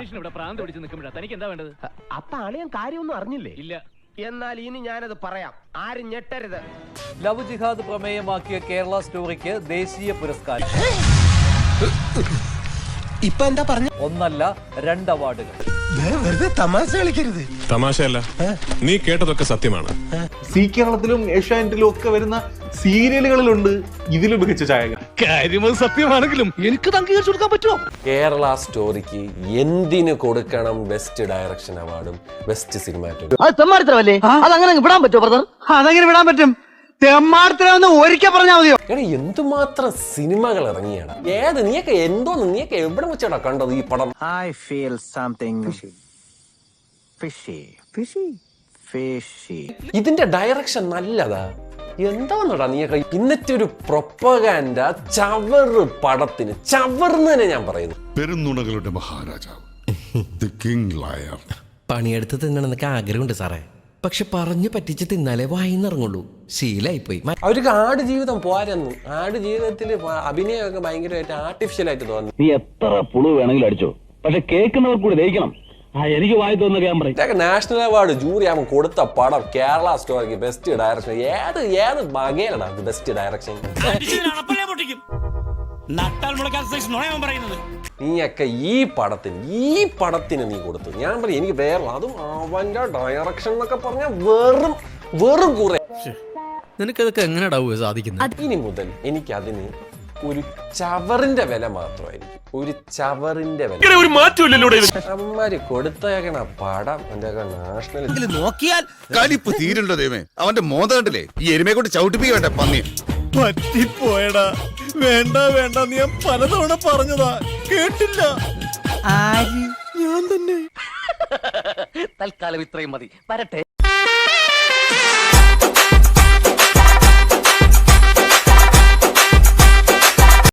മനുഷ്യൻ ഇവിടെ പ്രാന്ത് പിടിച്ച് നിൽക്കുമ്പോഴാ. തനിക്ക് എന്താ വേണ്ടത്? അപ്പൊ അളിയൻ കാര്യമൊന്നും അറിഞ്ഞില്ലേ? ഇല്ല. എന്നാൽ ഇനി ഞാനത് പറയാം. ആരും ഞെട്ടരുത്. ലവ് ജിഹാദ് പ്രമേയമാക്കിയ കേരള സ്റ്റോറിക്ക് ദേശീയ പുരസ്കാരം. ഇപ്പൊ എന്താ പറഞ്ഞു? ഒന്നല്ല രണ്ട് അവാർഡുകൾ. വെറുതെ തമാശ കളിക്കരുത്. തമാശയല്ല. നീ കേട്ടതൊക്കെ സത്യമാണ്. സി കേരളത്തിലും ഏഷ്യാനെറ്റിലും ഒക്കെ വരുന്ന സീരിയലുകളിലുണ്ട് ഇതിലും മികച്ച ചായകൻ കേരള സ്റ്റോറിക്ക് എന്തിന് കൊടുക്കണം ബെസ്റ്റ് ഡയറക്ഷൻ അവാർഡും ബെസ്റ്റ് സിനിമാറ്റോഗ്രാഫി അത് തെമ്മാടിത്തരമല്ലേ? അത് അങ്ങനെ വിടാൻ പറ്റുമോ ബ്രദർ അതങ്ങനെ വിടാൻ പറ്റും. തെമ്മാടത്തിലാന്ന് ഒരിക്കൽ പറഞ്ഞാൽ മതിയോ? എടാ എന്തുമാത്രം സിനിമകൾ ഇറങ്ങിയാണ് ഏത് നീയൊക്കെ എന്തോന്ന് നീയൊക്കെ എവിടെ വെച്ചാടാ കണ്ടത് ഈ പടം? I feel something fishy fishy fishy ഇതിന്റെ ഡയറക്ഷൻ നല്ലതാ. എന്താന്നടാ നീയൊക്കെ? ഇന്നത്തെ ഒരു പ്രൊപ്പകാൻഡ ചവറ് പടത്തിന് ചവർന്ന് തന്നെ ഞാൻ പറയുന്നു. പെരുന്നുണകളുടെ മഹാരാജാവ്. ദി കിങ് ലയർ പണിയെടുത്ത് തിന്നണമെന്നൊക്കെ ആഗ്രഹമുണ്ട് സാറേ. പക്ഷെ പറഞ്ഞു പറ്റിച്ച് തിന്നാലേ വായിന്നിറങ്ങുള്ളൂ ശീലായിപ്പോയി. അവർക്ക് ആട് ജീവിതം പോരെന്നു ആട് ജീവിതത്തിൽ അഭിനയമൊക്കെ ഭയങ്കരമായിട്ട് ആർട്ടിഫിഷ്യൽ ആയിട്ട് തോന്നുന്നു നീ എത്ര പുളു വേണമെങ്കിലും അടിച്ചോ. പക്ഷെ കേൾക്കുന്നവർ കൂടി ദഹിക്കണം. എനിക്ക് വായി തോന്നുന്ന ഞാൻ പറയും ഇതൊക്കെ നാഷണൽ അവാർഡ് ജൂറി ആകുമ്പോൾ കൊടുത്ത പടം കേരള സ്റ്റോറിക്ക് ബെസ്റ്റ് ഡയറക്ഷൻ ഏത് ഏത് വകയിലാണ് ബെസ്റ്റ് ഡയറക്ഷൻ നീയൊക്കെ ഈ പടത്തിന് ഈ പടത്തിന് നീ കൊടുത്തു. ഞാൻ പറയും എനിക്ക് വേറെ അതും അവന്റെ ഡയറക്ഷൻ എന്നൊക്കെ പറഞ്ഞ വെറും വെറും കുറെ. നിനക്കതൊക്കെ എങ്ങനെ സാധിക്കുന്നത് ഇനി മുതൽ എനിക്ക് അതിന് ഒരു ചവറിന്റെ വില മാത്രമായിരിക്കും. ഒരു ചവറിന്റെ വില. ഒരു മാറ്റമില്ലല്ലോ അമ്മമാര് കൊടുത്തേക്കണ പടം എന്റെ നാഷണൽ നോക്കിയാൽ കലിപ്പ് തീരുണ്ടോ ദൈവമേ? അവന്റെ മോന്ത കണ്ടില്ലേ? ഈ എരുമയെ കൊണ്ട് ചവിട്ടിപ്പിക്കണ്ട പന്നി. പറ്റിപ്പോയടാ. വേണ്ട വേണ്ട. നീ ഞാൻ പലതവണ പറഞ്ഞതാ. കേട്ടില്ല. ഞാൻ തന്നെ. തൽക്കാലം ഇത്രയും മതി. വരട്ടെ.